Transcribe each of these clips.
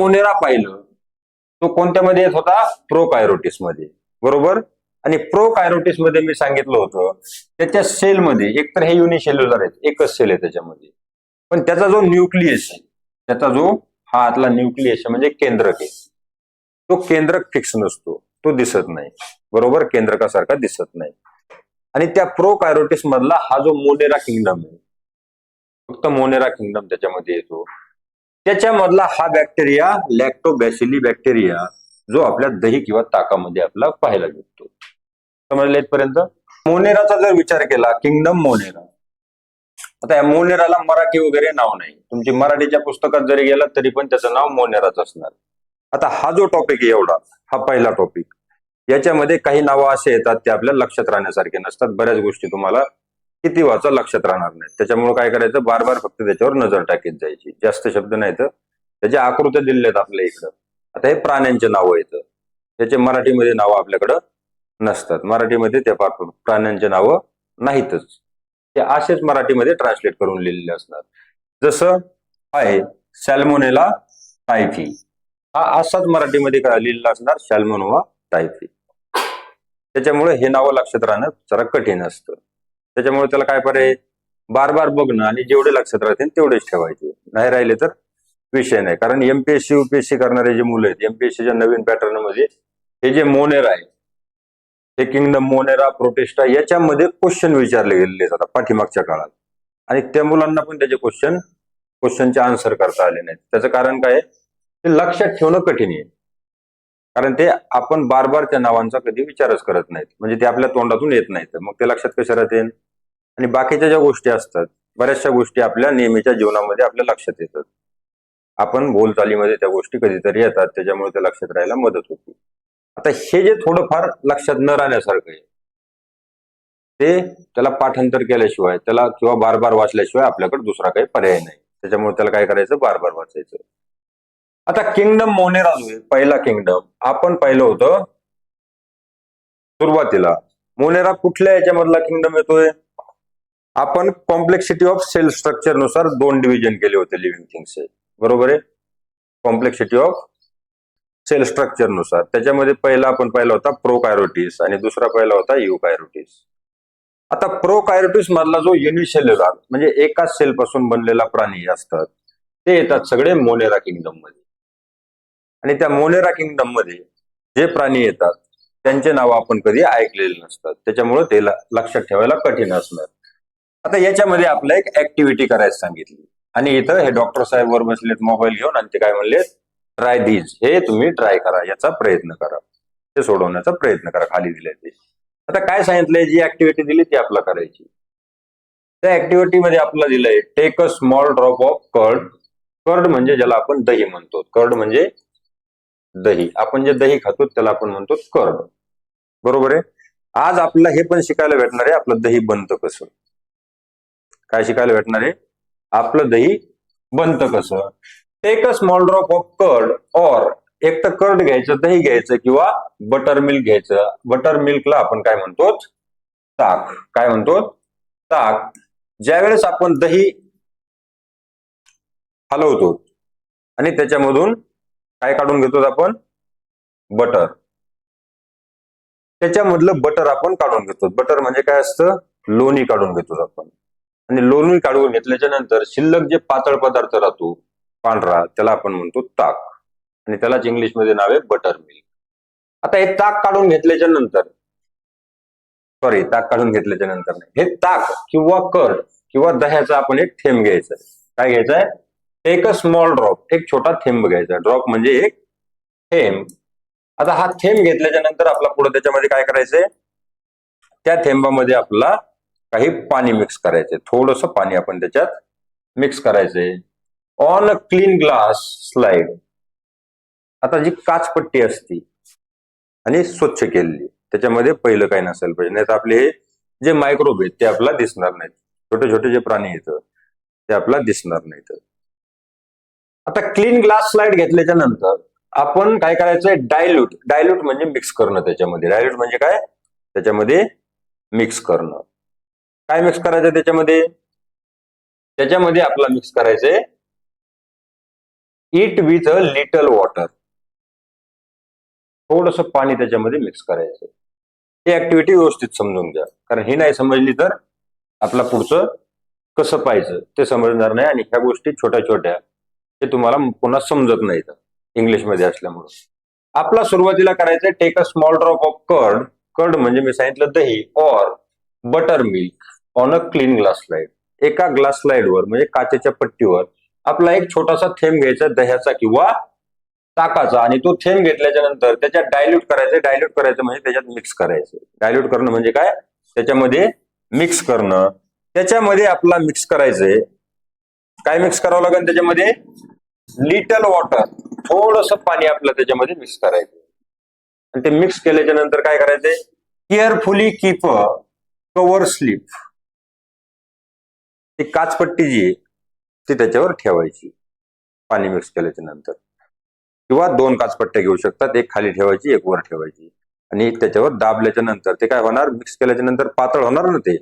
Monera पाहिलं तो कोणत्यामध्ये येत होता? प्रोकायरोटिसमध्ये. बरोबर? आणि प्रोकायरोटिसमध्ये मी सांगितलं होतं त्याच्या सेलमध्ये एकतर हे युनिसेल्युलर आहेत एकच सेल आहे त्याच्यामध्ये. पण त्याचा जो न्यूक्लियस आहे त्याचा जो हा आतला न्यूक्लियस आहे म्हणजे केंद्रक आहे तो केंद्रक फिक्स नसतो तो दिसत नाही. बरोबर? केंद्रकासारखा दिसत नाही. आणि त्या प्रोकायरोटिस मधला हा जो मोनेरा किंगडम आहे फक्त मोनेरा किंगडम त्याच्यामध्ये येतो. त्याच्यामधला हा बॅक्टेरिया लॅक्टोबॅसिली बॅक्टेरिया जो आपल्या दही किंवा ताकामध्ये आपला पाहायला भेटतो. समजले इथपर्यंत? मोनेराचा जर विचार केला किंगडम मोनेरा. आता या मोनेराला मराठी वगैरे नाव नाही. तुमची मराठीच्या पुस्तकात जरी गेला तरी पण त्याचं नाव मोनेराच असणार. आता हा जो टॉपिक आहे एवढा हा पहिला टॉपिक याच्यामध्ये काही नावं असे येतात ते आपल्या लक्षात राहण्यासारखे नसतात. बऱ्याच गोष्टी तुम्हाला किती वाचा लक्षात राहणार नाहीत त्याच्यामुळे काय करायचं? बार बार फक्त त्याच्यावर नजर टाकीत जायची. जास्त शब्द नाही तर त्याच्या आकृत्या दिलेल्या आहेत आपल्या इकडं. आता हे प्राण्यांचे नावं येतं त्याचे मराठीमध्ये नावं आपल्याकडं नसतात. मराठीमध्ये त्या प्राण्यांचे नावं नाहीतच. ते असेच मराठीमध्ये ट्रान्सलेट करून लिहिलेले असणार जसं आहे सॅल्मोनेला टायफी. हा असाच मराठीमध्ये लिहिलेला असणार? Salmonella typhi. त्याच्यामुळे हे नावं लक्षात राहणं जरा कठीण असतं. त्याच्यामुळे त्याला काय पर्याय? बार बार बघणं आणि जेवढे लक्षात राहतील तेवढेच ठेवायचे. नाही राहिले तर विषय नाही. कारण एमपीएससी युपीएससी करणारे जे मुलं आहेत एमपीएससीच्या नवीन पॅटर्नमध्ये हे जे मोनेरा आहे हे किंगडम मोनेरा प्रोटेस्टा याच्यामध्ये क्वेश्चन विचारले गेलेले आहेत आता पाठीमागच्या काळात. आणि त्या मुलांना पण त्याचे क्वेश्चन क्वेश्चनचे आन्सर करता आले नाहीत. त्याचं कारण काय आहे? ते लक्षात ठेवणं कठीण आहे. कारण ते आपण बार बार त्या नावांचा कधी विचारच करत नाहीत. म्हणजे ते आपल्या तोंडातून येत नाहीत. मग ते लक्षात कशा राहतील? आणि बाकीच्या ज्या गोष्टी असतात बऱ्याचशा गोष्टी आपल्या नेहमीच्या जीवनामध्ये आपल्या लक्षात येतात. आपण बोलचालीमध्ये त्या गोष्टी कधीतरी येतात त्याच्यामुळे त्या लक्षात राहायला मदत होती. आता हे जे थोडंफार लक्षात न राहण्यासारखं आहे ते त्याला पाठांतर केल्याशिवाय त्याला किंवा बार बार वाचल्याशिवाय आपल्याकडे दुसरा काही पर्याय नाही. त्याच्यामुळे त्याला काय करायचं? बार बार वाचायचं. आता किंगडम मोनेराजू आहे पहिला किंगडम आपण पाहिलं होतं सुरुवातीला. मोनेरा कुठल्या याच्यामधला किंगडम येतोय? आपण कॉम्प्लेक्सिटी ऑफ सेल स्ट्रक्चरनुसार दोन डिव्हिजन केले होते लिव्हिंग थिंग्सचे बरोबर आहे? कॉम्प्लेक्सिटी ऑफ सेल स्ट्रक्चरनुसार. त्याच्यामध्ये पहिला आपण पाहिला होता प्रोकायरोटिस आणि दुसरा पहिला होता युकायरोटिस आता प्रोकायरोटीस मधला जो युनिसेल्युलर म्हणजे एकाच सेल पासून बनलेला प्राणी असतात ते येतात सगळे मोनेरा किंगडममध्ये. आणि त्या मोनेरा किंगडममध्ये जे प्राणी येतात त्यांचे नाव आपण कधी ऐकलेले नसतात. त्याच्यामुळे ते लक्षात ठेवायला कठीण असणार. आता याच्यामध्ये आपलं एक ऍक्टिव्हिटी करायला सांगितली. आणि इथं हे डॉक्टर साहेब वर बसलेत मोबाईल घेऊन आणि ते काय म्हणले ट्राय दीज हे तुम्ही ट्राय करा याचा प्रयत्न करा. ते सोडवण्याचा प्रयत्न करा खाली दिले ते. आता काय सांगितलंय जी ऍक्टिव्हिटी दिली ती आपला करायची. त्या ऍक्टिव्हिटी मध्ये आपला दिलंय take a small drop of curd curd म्हणजे ज्याला आपण दही म्हणतो. कर्ड म्हणजे दही. आपण जे दही खातो त्याला आपण म्हणतो कर्ड बरोबर आहे? आज आपल्याला हे पण शिकायला भेटणार आहे आपलं दही बनतं कसं? काय शिकायला भेटणार आहे? आपलं दही बनतं कसं? Take a small drop of curd और एक तर कर्ड घ्यायचं दही घ्यायचं किंवा बटर मिल्क घ्यायचं. बटर मिल्कला आपण काय म्हणतो? ताक. काय म्हणतो? ताक. ज्यावेळेस आपण दही हलवतो आणि त्याच्यामधून काय काढून घेतो आपण? बटर त्याच्यामधलं बटर आपण काढून घेतो. बटर म्हणजे काय असतं? लोणी काढून घेतो आपण. आणि लोणी काढून घेतल्याच्या नंतर शिल्लक जे पातळ पदार्थ राहतो पांढरा त्याला आपण म्हणतो ताक. आणि त्यालाच इंग्लिशमध्ये नाव आहे बटर मिल्क आता हे ताक काढून घेतल्याच्या नंतर सॉरी ताक काढून घेतल्याच्या नंतर हे ताक किंवा कर्ड किंवा दह्याचा आपण एक थेंब घ्यायचा काय घ्यायचा आहे? एक स्मॉल ड्रॉप एक छोटा थेंब घ्यायचा ड्रॉप म्हणजे एक थेंब. आता हा थेंब घेतल्याच्या नंतर आपला पुढे त्याच्यामध्ये काय करायचंय? त्या थेंबामध्ये आपला काही पाणी मिक्स करायचे. थोडस पाणी आपण त्याच्यात मिक्स करायचंय on a clean glass slide आता जी काचपट्टी असती आणि स्वच्छ केलेली त्याच्यामध्ये पहिलं काही नसायला पाहिजे. नाही तर आपले हे जे मायक्रोब आहेत ते आपल्याला दिसणार नाहीत. छोटे छोटे जे प्राणी आहेत ते आपला दिसणार नाहीत. आता क्लीन ग्लास स्लाइड घेतल्याच्या नंतर आपण काय करायचंय? डायल्यूट डायल्यूट म्हणजे मिक्स करणं त्याच्यामध्ये. डायल्यूट म्हणजे काय? त्याच्यामध्ये मिक्स करणं. काय मिक्स करायचं त्याच्यामध्ये? त्याच्यामध्ये आपला मिक्स करायचंय it with a little water थोडस पाणी त्याच्यामध्ये मिक्स करायचं. ही ऍक्टिव्हिटी व्यवस्थित समजून घ्या. कारण ही नाही समजली तर आपला पुढचं कसं पाहिजे ते समजणार नाही आणि ह्या गोष्टी छोट्या छोट्या ते तुम्हाला पुन्हा समजत नाहीत इंग्लिशमध्ये असल्यामुळे. आपला सुरुवातीला करायचं take a small drop of curd curd म्हणजे मी सांगितलं दही or buttermilk on a clean glass slide एका ग्लास स्लाइडवर म्हणजे काचेच्या पट्टीवर आपला एक छोटासा थेंब घ्यायचा दह्याचा किंवा ताकाचा. आणि तो थेंब घेतल्याच्या नंतर त्याच्यात डायल्यूट करायचं डायल्यूट करायचं म्हणजे त्याच्यात मिक्स करायचं. डायल्यूट करणं म्हणजे काय? त्याच्यामध्ये मिक्स करणं. त्याच्यामध्ये आपला मिक्स करायचंय. काय मिक्स करावं लागेल त्याच्यामध्ये? लिटल वॉटर थोडस पाणी आपलं त्याच्यामध्ये मिक्स करायचं आणि ते मिक्स केल्याच्यानंतर काय करायचंय? केअरफुली कीप कवर स्लीप ती काचपट्टी जी आहे ती त्याच्यावर ठेवायची. पाणी मिक्स केल्याच्यानंतर. किंवा दोन काचपट्ट्या घेऊ शकतात एक खाली ठेवायची एक वर ठेवायची. आणि त्याच्यावर दाबल्याच्या नंतर ते काय होणार? मिक्स केल्याच्यानंतर पातळ होणार ना ते?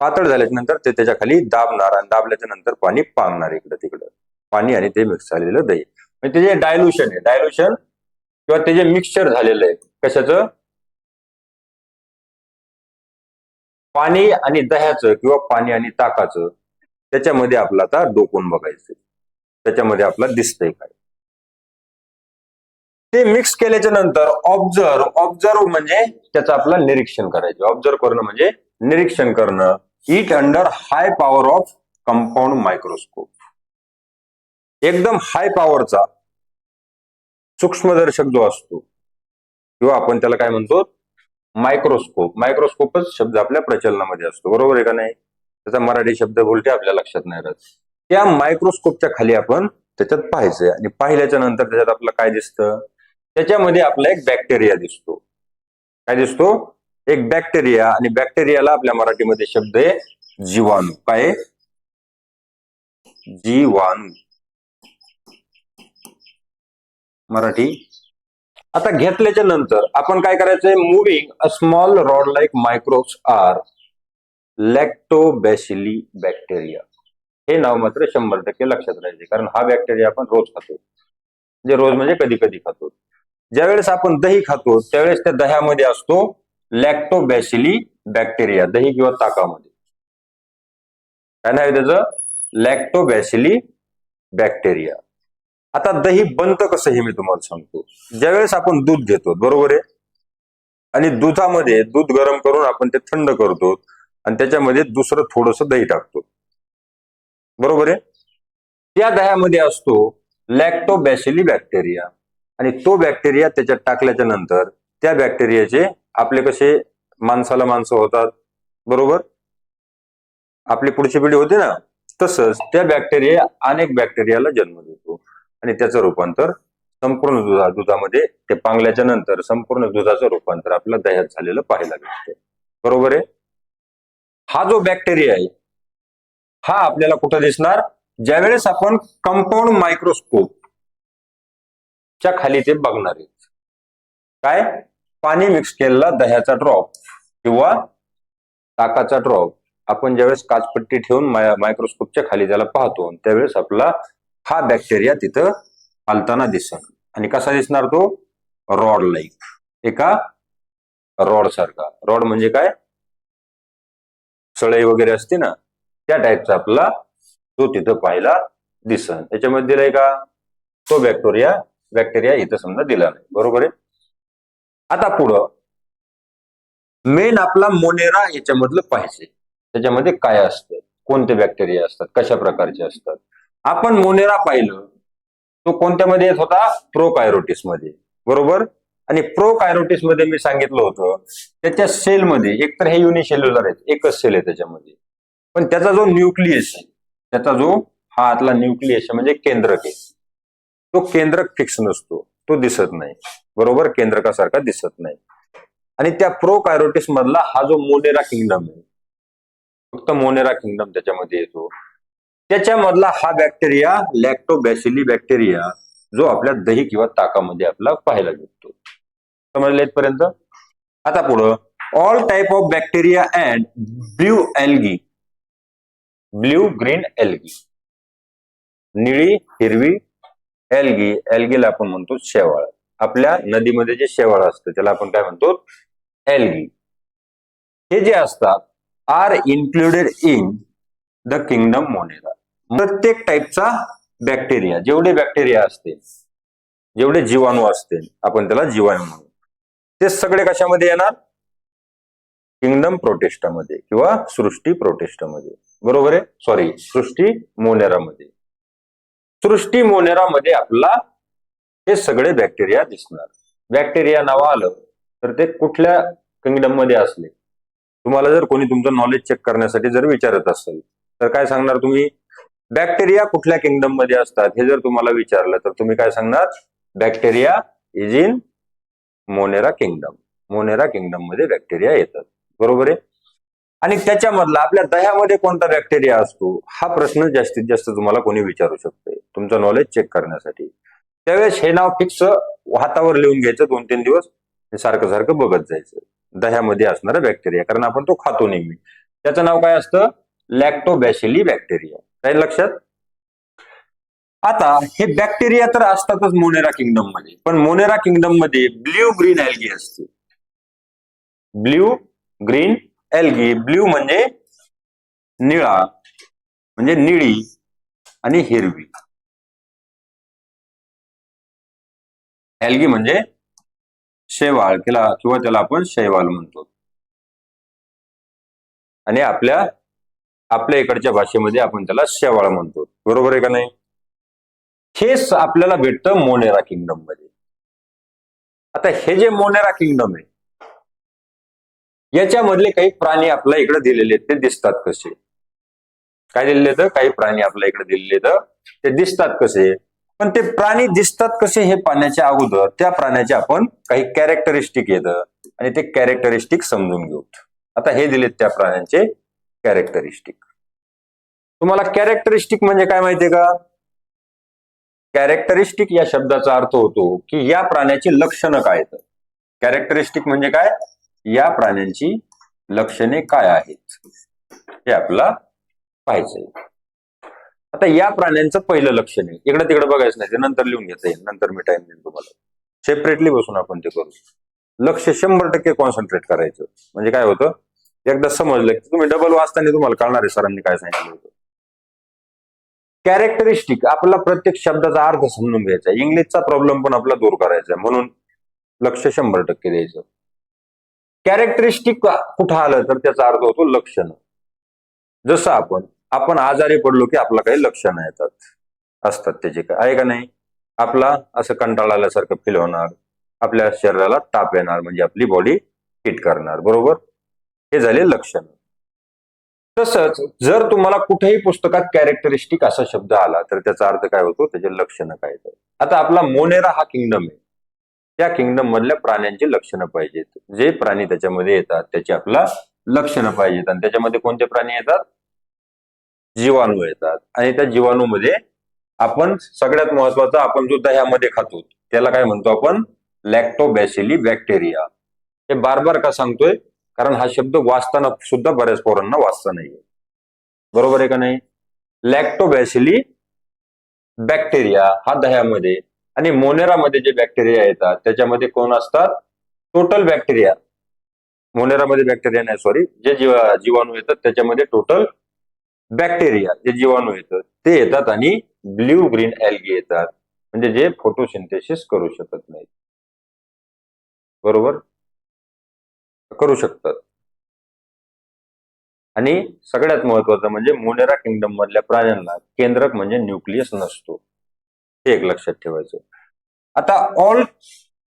पातळ झाल्याच्यानंतर ते त्याच्याखाली दाबणार आणि दाबल्याच्या नंतर पाणी पांगणार इकडं तिकडं. पाणी आणि ते मिक्स झालेलं दही. म्हणजे ते जे डायल्युशन आहे डायल्युशन किंवा ते जे मिक्सचर झालेलं आहे कशाचं? पाणी आणि दह्याचं किंवा पाणी आणि ताकाचं त्याच्यामध्ये आपलं आता डोकून बघायचं. त्याच्यामध्ये आपलं दिसतंय काय. ते मिक्स केल्याच्यानंतर ऑब्झर्व ऑब्झर्व म्हणजे त्याचं आपलं निरीक्षण करायचं. ऑब्झर्व करणं म्हणजे निरीक्षण करणं. It under high power of compound microscope एकदम हाय पॉवरचा सूक्ष्मदर्शक जो असतो किंवा आपण त्याला काय म्हणतो? मायक्रोस्कोप. मायक्रोस्कोपच शब्द आपल्या प्रचलनामध्ये असतो. बरोबर आहे का नाही? त्याचा मराठी शब्द बोलते आपल्या लक्षात नाही राहत. त्या मायक्रोस्कोपच्या खाली आपण त्याच्यात पाहायचंय. आणि पाहिल्याच्या नंतर त्याच्यात आपलं काय दिसतं? त्याच्यामध्ये आपला एक बॅक्टेरिया दिसतो. काय दिसतो? एक बॅक्टेरिया. आणि बॅक्टेरियाला आपल्या मराठीमध्ये शब्द आहे जीवाणू. काय जीवाणू. मराठी आता घेतल्याच्या नंतर आपण काय करायचंय? Moving a small rod like microbes are lactobacilli bacteria हे नाव मात्र शंभर टक्के लक्षात राहायचे कारण हा बॅक्टेरिया आपण रोज खातो. म्हणजे रोज म्हणजे कधी कधी खातो. ज्यावेळेस आपण दही खातो त्यावेळेस त्या दह्यामध्ये असतो लॅक्टोबॅसिली बॅक्टेरिया दही किंवा ताकामध्ये. काय नाव त्याचं? लॅक्टोबॅसिली बॅक्टेरिया आता दही बनतं कसं हे मी तुम्हाला सांगतो. ज्यावेळेस आपण दूध घेतो बरोबर आहे? आणि दुधामध्ये दूध गरम करून आपण ते थंड करतो आणि त्याच्यामध्ये दुसरं थोडंसं दही टाकतो. बरोबर आहे? त्या दह्यामध्ये असतो लॅक्टोबॅसिली बॅक्टेरिया आणि तो बॅक्टेरिया त्याच्यात टाकल्याच्या नंतर त्या बॅक्टेरियाचे आपले कसे माणसाला माणसं होतात बरोबर? आपली पुढची पिढी होते ना? तसंच त्या बॅक्टेरिया अनेक बॅक्टेरियाला जन्म देतो आणि त्याचं रूपांतर संपूर्ण दुधा दुधामध्ये ते पांगल्याच्या नंतर संपूर्ण दुधाचं रूपांतर आपल्या दह्यात झालेलं पाहायला मिळते. बरोबर आहे? हा जो बॅक्टेरिया आहे हा आपल्याला कुठं दिसणार? ज्यावेळेस आपण कंपाऊंड मायक्रोस्कोप च्या खाली ते बघणार आहेत. काय? पाणी मिक्स केलेला दह्याचा ड्रॉप किंवा ताकाचा ड्रॉप आपण ज्यावेळेस काचपट्टी ठेवून माय- मायक्रोस्कोपच्या खाली त्याला पाहतो त्यावेळेस आपला हा बॅक्टेरिया तिथं पालताना दिसणार आणि कसा दिसणार तो? रॉड लाईक एका रॉड सारखा. रॉड म्हणजे काय? सळई वगैरे असते ना त्या टाईपचा आपला तो तिथं पाहायला दिसन त्याच्यामध्ये दिलाय का? तो बॅक्टेरिया बॅक्टेरिया इथं समजा दिला नाही. बरोबर आहे? आता पुढं. मेन आपला मोनेरा याच्यामधलं पाहिजे त्याच्यामध्ये काय असतं? कोणते बॅक्टेरिया असतात? कशा प्रकारचे असतात? आपण मोनेरा पाहिलं तो कोणत्यामध्ये येत होता? प्रोकायरोटिसमध्ये. बरोबर? आणि प्रोकायरोटिसमध्ये मी सांगितलं होतं त्याच्या सेलमध्ये एकतर हे युनिसेल्युलर आहेत एकच सेल आहे त्याच्यामध्ये. पण त्याचा जो न्यूक्लियस आहे त्याचा जो हा आतला न्यूक्लियस आहे म्हणजे केंद्रक आहे. तो केंद्रक फिक्स नसतो तो दिसत नाही. बरोबर? केंद्रकासारखा दिसत नाही. आणि त्या प्रोकायरोटिस मधला हा जो मोनेरा किंगडम आहे फक्त मोनेरा किंगडम त्याच्यामध्ये येतो. त्याच्यामधला हा बॅक्टेरिया लॅक्टोबॅसिली बॅक्टेरिया जो आपल्या दही किंवा ताकामध्ये आपला पाहायला मिळतो समजले इथपर्यंत? आता पुढं. All type of bacteria and blue algae blue green algae निळी हिरवी एल्गी एल्गीला आपण म्हणतो शेवाळ. आपल्या नदीमध्ये जे शेवाळ असतं त्याला आपण काय म्हणतो? एल्गी हे जे असतात are included in the kingdom monera प्रत्येक टाईपचा बॅक्टेरिया जेवढे बॅक्टेरिया असतील जेवढे जीवाणू असतील आपण त्याला जीवाणू म्हणू. ते सगळे कशामध्ये येणार? किंगडम प्रोटेस्टामध्ये किंवा सृष्टी प्रोटेस्टामध्ये बरोबर आहे? सॉरी सृष्टी मोनेरामध्ये. सृष्टी मोनेरामध्ये आपला हे सगळे बॅक्टेरिया दिसणार. बॅक्टेरिया नाव आलं तर ते कुठल्या किंगडममध्ये असले? तुम्हाला जर कोणी तुमचं नॉलेज चेक करण्यासाठी जर विचारत असेल तर काय सांगणार तुम्ही? बॅक्टेरिया कुठल्या किंगडममध्ये असतात? हे जर तुम्हाला विचारलं तर तुम्ही काय सांगणार? Bacteria is in monera kingdom monera किंगडममध्ये बॅक्टेरिया येतात. बरोबर आहे? आणि त्याच्यामधला आपल्या दह्यामध्ये कोणता बॅक्टेरिया असतो? हा प्रश्न जास्तीत जास्त तुम्हाला कोणी विचारू शकते. तुमचं नॉलेज चेक करण्यासाठी. त्यावेळेस हे नाव फिक्स हातावर लिहून घ्यायचं दोन तीन दिवस सारखं सारखं बघत जायचं. दह्यामध्ये असणारा बॅक्टेरिया कारण आपण तो खातो नेहमी. त्याचं नाव काय असतं? लॅक्टोबॅशिली बॅक्टेरिया राहील लक्षात? आता हे बॅक्टेरिया तर असतातच मोनेरा किंगडममध्ये. पण मोनेरा किंगडममध्ये ब्ल्यू ग्रीन एल्गी असते. ब्ल्यू ग्रीन एल्गी ब्ल्यू म्हणजे निळा म्हणजे निळी आणि हिरवी. एल्गी म्हणजे शेवाळ किंवा किंवा त्याला आपण शैवाल म्हणतो. आणि आपल्या आपल्या इकडच्या भाषेमध्ये आपण त्याला शेवाळ म्हणतो. बरोबर आहे का नाही? हेच आपल्याला भेटतं मोनेरा किंगडममध्ये. आता हे जे मोनेरा किंगडम आहे याच्यामधले काही प्राणी आपल्या इकडे दिलेले आहेत ते दिसतात कसे? काय दिलेले तर काही प्राणी आपल्या इकडे दिलेले तर ते दिसतात कसे? पण ते प्राणी दिसतात कसे हे पाण्याच्या अगोदर त्या प्राण्याचे आपण काही कॅरेक्टरिस्टिक येतं आणि ते कॅरेक्टरिस्टिक समजून घेऊ. आता हे दिलेत त्या प्राण्यांचे कॅरेक्टरिस्टिक तुम्हाला कॅरेक्टरिस्टिक म्हणजे काय माहितीये का? कॅरेक्टरिस्टिक या शब्दाचा अर्थ होतो की या प्राण्याची लक्षणं काय आहेत? कॅरेक्टरिस्टिक म्हणजे काय? या प्राण्यांची लक्षणे काय आहेत? हे आपला पाहायचंय. आता या प्राण्यांचं पहिलं लक्षण आहे. इकडे तिकडे बघायचं नाही ते नंतर लिहून घेता येईल. नंतर मी टाइम देईन तुम्हाला. सेपरेटली बसून आपण ते करू. लक्ष शंभर टक्के कॉन्सन्ट्रेट करायचं. म्हणजे काय होतं? एकदा समजलं की तुम्ही डबल वाचताना तुम्हाला कळणार आहे सरांनी काय सांगितलं होतं. कॅरेक्टरिस्टिक आपला प्रत्येक शब्दाचा अर्थ समजून घ्यायचा. इंग्लिशचा प्रॉब्लेम पण आपला दूर करायचा आहे. म्हणून लक्ष शंभर टक्के द्यायचं. कॅरेक्टरिस्टिक कुठं आलं तर त्याचा अर्थ होतो लक्षणं. जसं आपण आपण आजारी पडलो की आपला काही लक्षणं येतात. असतात त्याचे काय. आहे का नाही? आपला असं कंटाळा आल्यासारखं फील होणार. आपल्या शरीराला ताप येणार. म्हणजे आपली बॉडी हिट करणार. बरोबर? हे झाले लक्षण. तसंच जर तुम्हाला कुठेही पुस्तकात कॅरेक्टरिस्टिक असा शब्द आला तर त्याचा अर्थ काय होतो? त्याचे लक्षणं काय येतात आता आपला मोनेरा हा किंगडम आहे. त्या किंगडम मधल्या प्राण्यांची लक्षणं पाहिजेत. जे प्राणी त्याच्यामध्ये येतात त्याची आपला लक्षणं पाहिजेत. आणि त्याच्यामध्ये कोणते प्राणी येतात? जीवाणू येतात. आणि त्या जीवाणूमध्ये आपण सगळ्यात महत्त्वाचा आपण जो दह्यामध्ये खातो. त्याला काय म्हणतो आपण? लॅक्टोबॅसिली बॅक्टेरिया हे बार बार का सांगतोय? कारण हा शब्द वाचताना सुद्धा बऱ्याच पोरांना वाचता नाहीये. बरोबर आहे का नाही? लॅक्टोबॅसिली बॅक्टेरिया हा दह्यामध्ये आणि मोनेरामध्ये जे बॅक्टेरिया येतात त्याच्यामध्ये कोण असतात? टोटल बॅक्टेरिया मोनेरामध्ये बॅक्टेरिया नाही सॉरी जे जीवाणू येतात त्याच्यामध्ये टोटल बॅक्टेरिया जे जीवाणू येतात ते येतात आणि ब्ल्यू ग्रीन एल्गी येतात. म्हणजे जे फोटोसिंथेसिस करू शकत नाहीत. बरोबर? करू शकतात. आणि सगळ्यात महत्वाचं म्हणजे मोनेरा किंगडम मधल्या प्राण्यांना केंद्रक म्हणजे न्यूक्लियस नसतो. हे एक लक्षात ठेवायचं. आता all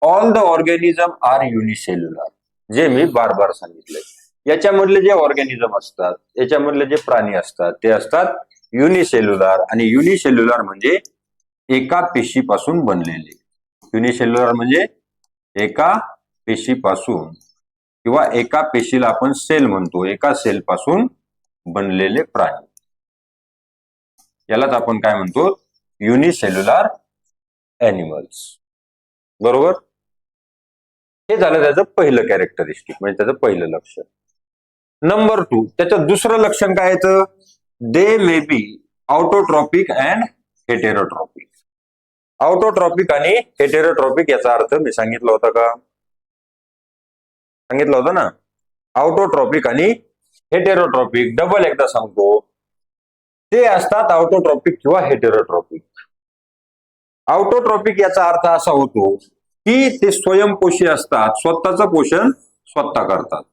all the organism are unicellular जे मी बार बार सांगितलंय. याच्यामधले जे ऑर्गॅनिझम असतात याच्यामधले जे प्राणी असतात ते असतात युनिसेल्युलर आणि युनिसेल्युलर म्हणजे एका पेशीपासून बनलेले. युनिसेल्युलर म्हणजे एका पेशीपासून. किंवा एका पेशीला आपण सेल म्हणतो एका सेल पासून बनलेले प्राणी. यालाच आपण काय म्हणतो? युनिसेल्युलर ॲनिमल्स बरोबर? हे झालं त्याचं पहिलं कॅरेक्टरिस्टिक म्हणजे त्याचं पहिलं लक्षण. नंबर टू त्याचं दुसरं लक्षण काय येतं they may be autotrophic and heterotrophic autotrophic आणि हेटेरोट्रॉपिक याचा अर्थ मी सांगितला होता का? सांगितलं होतं ना? आउटोट्रॉपिक आणि हेटेरोट्रॉपिक डबल एकदा सांगतो. ते असतात आउटोट्रॉपिक किंवा हेटेरोट्रॉपिक आउटोट्रॉपिक याचा अर्थ असा होतो की ते स्वयंपोषी असतात. स्वतःचं पोषण स्वतः करतात.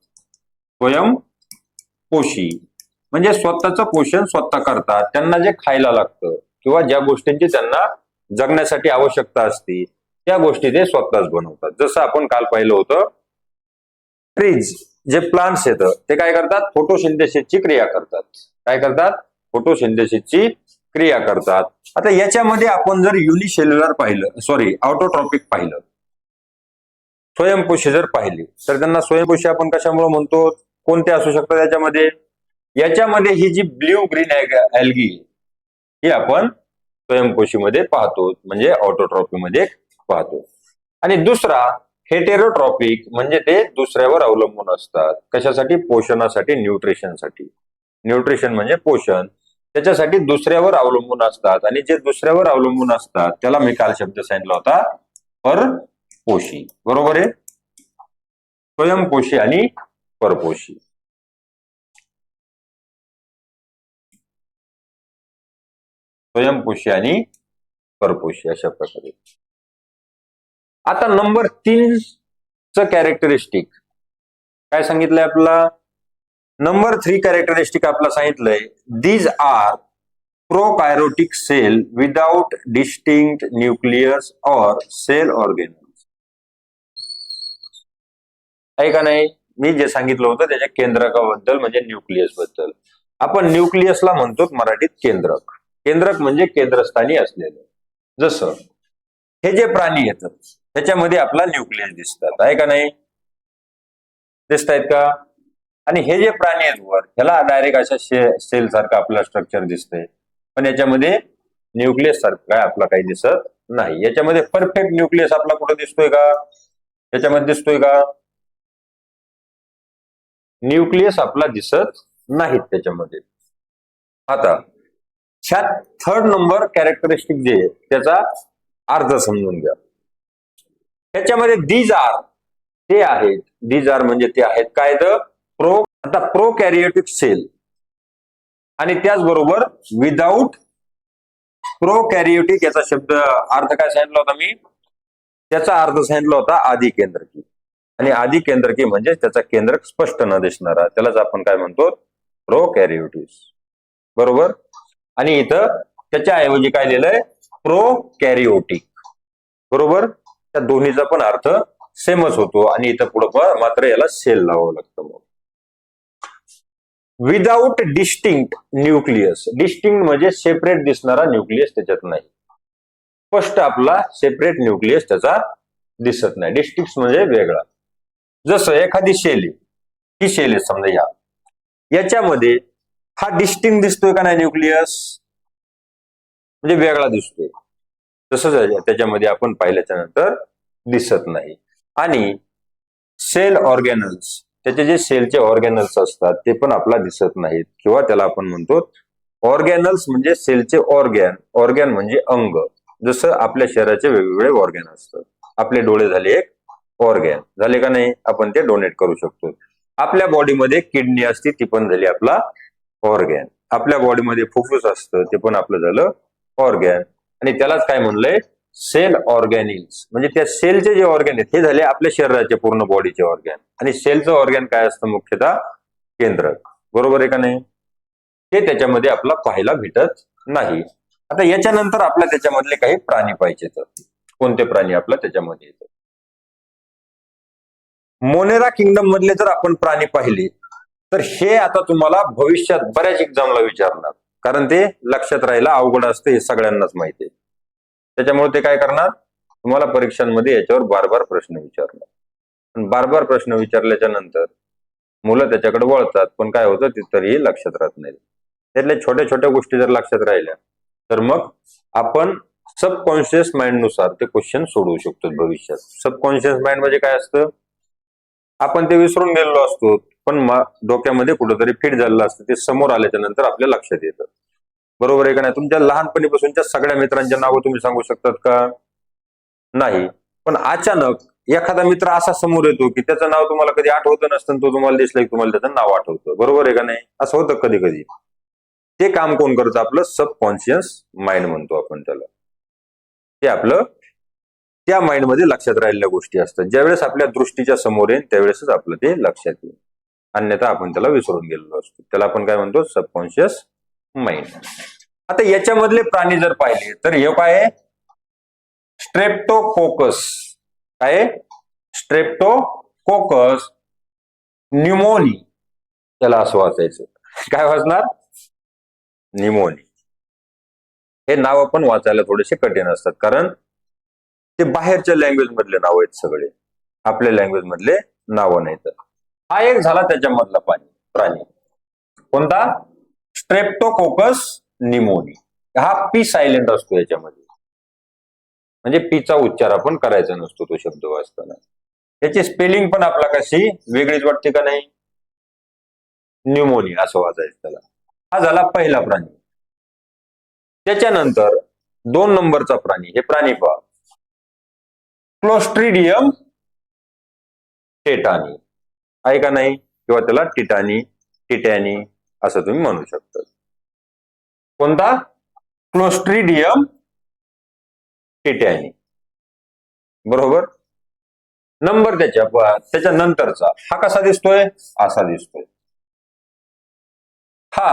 स्वयंपोषी. म्हणजे स्वतःचं पोषण स्वतः करतात. त्यांना जे खायला लागतं किंवा ज्या गोष्टींची त्यांना जगण्यासाठी आवश्यकता असते त्या गोष्टी ते स्वतःच बनवतात. जसं आपण काल पाहिलं होतं ट्रीज जे प्लांट्स येतं ते काय करतात? फोटोसिंथेसिसची क्रिया करतात. काय करतात? फोटोसिंथेसिसची क्रिया करतात. आता याच्यामध्ये आपण जर युनिसेल्युलर पाहिलं सॉरी ऑटोट्रॉपिक पाहिलं स्वयंपोषी जर पाहिली तर त्यांना स्वयंपोषी आपण कशामुळे म्हणतो? कोणते असू शकतात याच्यामध्ये? याच्यामध्ये ही जी ब्ल्यू ग्रीन ॲल्गी ही आपण स्वयंपोषीमध्ये पाहतो म्हणजे ऑटोट्रॉपी मध्ये पाहतो. आणि दुसरा हेटेरोट्रॉपिक म्हणजे ते दुसऱ्यावर अवलंबून असतात. कशासाठी? पोषणासाठी न्यूट्रिशनसाठी न्यूट्रिशन म्हणजे पोषण. त्याच्यासाठी दुसऱ्यावर अवलंबून असतात. आणि जे दुसऱ्यावर अवलंबून असतात त्याला मी काल शब्द सांगितला होता परपोषी. बरोबर आहे? स्वयंपोषी आणि परपोषी. स्वयंपोषी आणि परपोषी अशा प्रकारे. आता नंबर तीन च कॅरेक्टरिस्टिक काय सांगितलंय आपला? नंबर थ्री कॅरेक्टरिस्टिक आपला सांगितलंय these are prokaryotic cell without distinct nucleus और सेल ऑर्गेनल्स आहे का नाही? मी जे सांगितलं होतं त्याच्या केंद्रकाबद्दल म्हणजे न्यूक्लियसबद्दल. आपण न्यूक्लियसला म्हणतो मराठीत केंद्रक. केंद्रक म्हणजे केंद्रस्थानी असलेलं. जसं हे जे प्राणी येतात त्याच्यामध्ये आपला न्यूक्लियस दिसतात. आहे का नाही? दिसत आहेत का? आणि हे जे प्राणी आहेत वर ह्याला डायरेक्ट अशा सेल सारखं आपलं स्ट्रक्चर दिसतंय. पण याच्यामध्ये न्यूक्लियस सारखं काय आपला काही दिसत नाही. याच्यामध्ये परफेक्ट न्यूक्लियस आपला कुठं दिसतोय का? याच्यामध्ये दिसतोय का? न्यूक्लियस आपला दिसत नाहीत त्याच्यामध्ये. आता ह्या थर्ड नंबर कॅरेक्टरिस्टिक जे आहे, त्याचा अर्थ समजून घ्या. त्याच्यामध्ये दीज आर ते आहेत. दीज आर म्हणजे ते आहेत. काय तर प्रो आता प्रो कॅरियोटिक सेल आणि त्याचबरोबर विदाऊट प्रो कॅरियोटिक याचा शब्द अर्थ काय सांगितला होता मी? त्याचा अर्थ सांगितला होता आधी केंद्रकी आणि आधी केंद्रकी म्हणजे त्याचा केंद्रक स्पष्ट न दिसणारा. त्यालाच आपण काय म्हणतो? प्रो कॅरियोटिस बरोबर? आणि इथं त्याच्या ऐवजी काय लिहिलंय? प्रो कॅरिओटिक बरोबर? त्या दोन्हीचा पण अर्थ सेमच होतो. आणि इथं पुढं मात्र याला सेल लावावं लागतं मग विदाऊट डिस्टिंक्ट न्यूक्लियस डिस्टिंक्ट म्हणजे सेपरेट दिसणारा न्यूक्लियस त्याच्यात नाही. स्पष्ट आपला सेपरेट न्यूक्लियस त्याचा दिसत नाही. डिस्टिंक्ट म्हणजे वेगळा. जसं एखादी शैली ही शेल समजा या. याच्यामध्ये हा डिस्टिंग दिसतोय का नाही न्यूक्लियस म्हणजे वेगळा दिसतोय. तसंच त्याच्यामध्ये आपण पाहिल्याच्या नंतर दिसत नाही. आणि सेल ऑर्गॅनल्स त्याचे जे सेलचे ऑर्गॅनल्स असतात ते पण आपला दिसत नाहीत. किंवा त्याला आपण म्हणतो ऑर्गॅनल्स म्हणजे सेलचे ऑर्गॅन ऑर्गॅन म्हणजे अंग. जसं आपल्या शरीराचे वेगवेगळे ऑर्गॅन असतात. आपले डोळे झाले एक ऑर्गॅन झाले का नाही? आपण ते डोनेट करू शकतो. आपल्या बॉडीमध्ये किडनी असते ती पण झाली आपला ऑर्गॅन आपल्या बॉडीमध्ये फुफ्फुस असतं ते पण आपलं झालं ऑर्गॅन आणि त्यालाच काय म्हणलंय सेल ऑर्गॅनिक्स म्हणजे त्या सेलचे जे ऑर्गॅन आहेत हे झाले आपल्या शरीराचे पूर्ण बॉडीचे ऑर्गॅन आणि सेलचं ऑर्गॅन काय असतं मुख्यतः? केंद्रक. बरोबर आहे का नाही? ते त्याच्यामध्ये आपला पाहायला भेटत नाही. आता याच्यानंतर आपल्या त्याच्यामधले काही प्राणी पाहिजे तर. कोणते प्राणी आपल्या त्याच्यामध्ये येतात? मोनेरा किंगडम मधले जर आपण प्राणी पाहिले तर हे आता तुम्हाला भविष्यात बऱ्याच एक्झामला विचारणार. कारण ते लक्षात राहायला अवघड असते हे सगळ्यांनाच माहिती आहे. त्याच्यामुळे ते काय करणार? तुम्हाला परीक्षांमध्ये याच्यावर बार बार प्रश्न विचारणार. पण बार बार प्रश्न विचारल्याच्या नंतर मुलं त्याच्याकडे वळतात पण काय होतं? ते तरीही लक्षात राहत नाही त्यातल्या छोट्या छोट्या गोष्टी जर लक्षात राहिल्या तर मग आपण सबकॉन्शियस माइंडनुसार ते क्वेश्चन सोडवू शकतो भविष्यात. सबकॉन्शियस माइंड म्हणजे काय असतं? आपण ते विसरून गेलेलो असतो पण डोक्यामध्ये कुठंतरी फिट झालेलं असतं ते समोर आल्याच्यानंतर आपल्या लक्षात येतं. बरोबर आहे का नाही? तुमच्या लहानपणीपासूनच्या सगळ्या मित्रांच्या नावं तुम्ही सांगू शकतात का? नाही. पण अचानक एखादा मित्र असा समोर येतो की त्याचं नाव तुम्हाला कधी आठवतं नसतं तो तुम्हाला दिसलं की तुम्हाला त्याचं नाव आठवतं. बरोबर आहे का नाही? असं होतं कधी कधी ते काम कोण करतं? आपलं सबकॉन्शियस माइंड म्हणतो आपण त्याला. ते आपलं त्या माइंडमध्ये लक्षात राहिलेल्या गोष्टी असतात. ज्यावेळेस आपल्या दृष्टीच्या समोर येईल त्यावेळेसच आपलं ते लक्षात येईल. अन्यथा आपण त्याला विसरून गेलेलो असतो. त्याला आपण काय म्हणतो? सबकॉन्शियस माइंड आता याच्यामधले प्राणी जर पाहिले तर हे काय आहे? स्ट्रेप्टोकोकस काय स्ट्रेप्टोकोकस न्युमोनी त्याला असं वाचायचं. काय वाचणार? निमोनी हे नाव पण वाचायला थोडेसे कठीण असतात. कारण ते बाहेरच्या लँग्वेज मधले नाव आहेत सगळे. आपल्या लँग्वेज मधले नावं नाहीत. हा एक झाला त्याच्यामधला पाणी प्राणी. कोणता? स्ट्रेप्टोकोकस निमोनी हा पी सायलेंट असतो याच्यामध्ये. म्हणजे पीचा उच्चार आपण करायचा नसतो तो शब्द वाचताना. त्याची स्पेलिंग पण आपला कशी? वेगळीच वाटते का नाही? न्युमोनिया असं वाचायचं त्याला. हा झाला पहिला प्राणी. त्याच्यानंतर दोन नंबरचा प्राणी हे प्राणी पहा. क्लोस्ट्रिडियम टेटानी आहे का नाही? किंवा त्याला टिटानी टिटॅनी असं तुम्ही म्हणू शकता. कोणता? क्लोस्ट्रिडियम टिटॅनी बरोबर? नंबर त्याच्या त्याच्या नंतरचा. हा कसा दिसतोय? असा दिसतोय. हा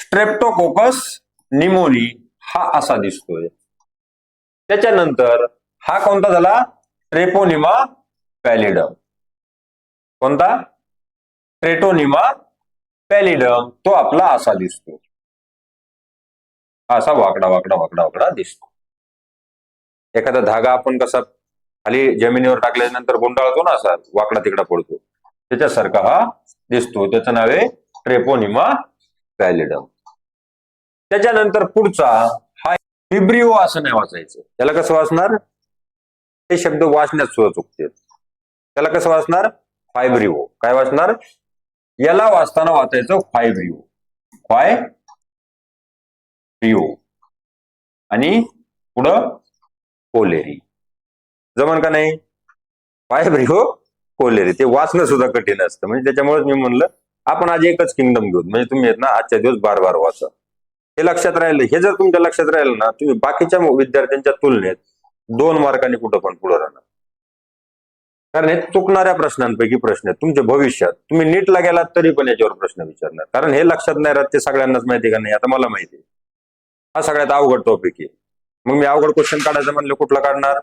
स्ट्रेप्टोकोकस निमोनी हा असा दिसतोय. त्याच्यानंतर हा कोणता झाला? ट्रेपोनिमा पॅलिडम कोणता? ट्रेटोनिमा पॅलिडम तो आपला असा दिसतो. असा वाकडा वाकडा वाकडा वाकडा दिसतो. एखादा धागा आपण कसा खाली जमिनीवर टाकल्यानंतर गुंडाळतो ना असा वाकडा तिकडा पडतो. त्याच्यासारखा हा दिसतो. त्याचं नाव आहे ट्रेपोनिमा पॅलिडम त्याच्यानंतर पुढचा हा हिब्रिओ असं नाही वाचायचं. त्याला कसं वाचणार? हे शब्द वाचण्यात सुद्धा चुकते. त्याला कसं वाचणार? फायब्रिओ काय वाचणार? याला वाचताना वाचायचं फायब्रिओ फाय ब्रिओ आणि पुढं कोलेरी. जमन का नाही? Vibrio cholerae. ते वाचणं सुद्धा कठीण असतं. म्हणजे त्याच्यामुळेच मी म्हणलं आपण आज एकच किंगडम घेऊ म्हणजे तुम्ही आहेत ना आजच्या दिवस बार बार वाचा. हे लक्षात राहिलं. हे जर तुमच्या लक्षात राहिलं ना तुम्ही बाकीच्या विद्यार्थ्यांच्या तुलनेत दोन मार्कांनी कुठं पण पुढे राहणार. कारण हे चुकणाऱ्या प्रश्नांपैकी प्रश्न आहेत. तुमच्या भविष्यात. तुम्ही नीटला गेलात तरी पण याच्यावर प्रश्न विचारणार. कारण हे लक्षात नाही राहत ते सगळ्यांनाच माहिती का नाही आता मला माहिती आहे. हा सगळ्यात अवघड टॉपिक आहे. मग मी अवघड क्वेश्चन काढायचं म्हणलं कुठला काढणार?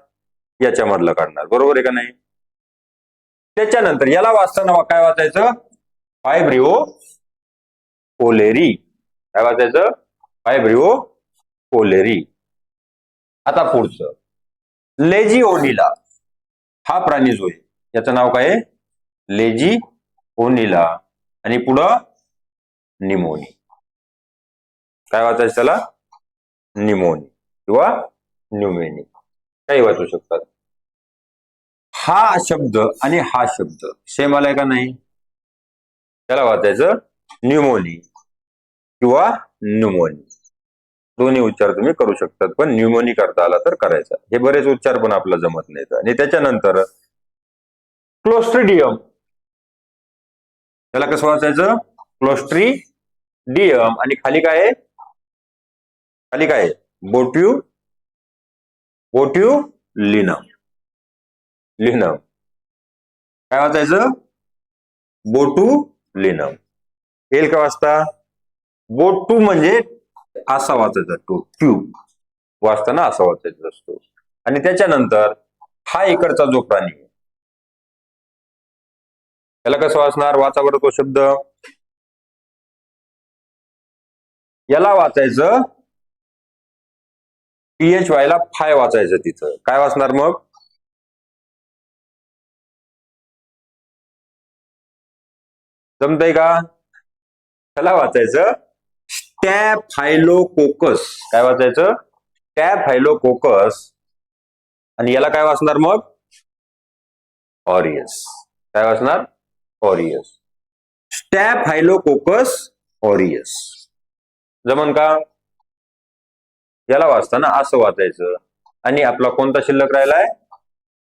याच्यामधलं काढणार. बरोबर आहे का नाही? त्याच्यानंतर याला वाचताना काय वाचायचं? फायब्रिओ कोलेरी काय वाचायचं? फायब्रिओ कोलेरी आता पुढचं. लेजी हा प्राणी जो आहे याचं नाव काय आहे? Legionella. आणि पुढं निमोनी. काय वाचायचं त्याला? निमोनी किंवा न्युमेनी. काही वाचू शकतात. हा शब्द आणि हा शब्द सेम आलाय का नाही? त्याला वाचायचं न्युमोनी किंवा न्युमोनी. दोन्ही उच्चार तुम्ही करू शकतात. पण न्युमोनी करता आला तर करायचा. हे बरेच उच्चार पण आपला जमत नाहीत. आणि त्याच्यानंतर क्लोस्ट्रिडियम त्याला कसं वाचायचं? क्लोस्ट्रिडियम आणि खाली काय आहे? खाली काय बोट्यू बोट्यू लिनम लिनम काय वाचायचं? बोटू लिनम येईल का वाचता? बोटू म्हणजे असा वाचायचा तो ट्यूब वाचताना असा वाचायचा असतो. आणि त्याच्यानंतर हा इकडचा जो प्राणी आहे त्याला कसं वाचणार? वाचावर तो शब्द. याला वाचायचं पीएच वायला फाय वाचायचं तिथं. काय वाचणार मग? जमतंय का? त्याला वाचायचं स्टॅफायलोकोकस काय वाचायचं? स्टॅफायलोकोकस आणि याला काय वाचणार मग? ऑरियस. काय वाचणार? ऑरियस. Coccus aureus. जमन का? याला वाचताना असं वाचायचं. आणि आपला कोणता शिल्लक राहिलाय?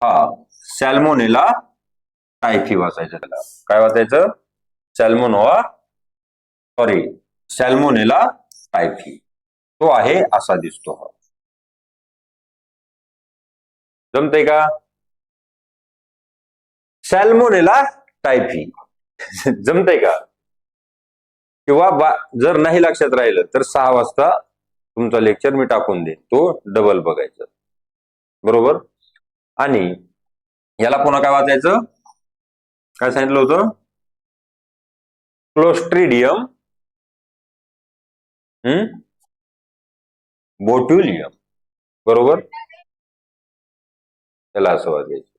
हा सॅल्मोनेला टायफी वाचायचं त्याला. काय वाचायचं? सॅल्मोनोवा सॉरी सॅल्मोनेला टायफी तो आहे असा दिसतो हा. जमतंय का? सॅल्मोनेला टायफी जमतंय का? किंवा जर नाही लक्षात राहिलं तर सहा वाजता तुमचा लेक्चर मी टाकून देईन. तो डबल बघायचं. बरोबर? आणि याला पुन्हा काय वाचायचं? काय सांगितलं होतं? क्लोस्ट्रिडियम हम्म बोट्युलियम बरोबर त्याला असं वाचायचं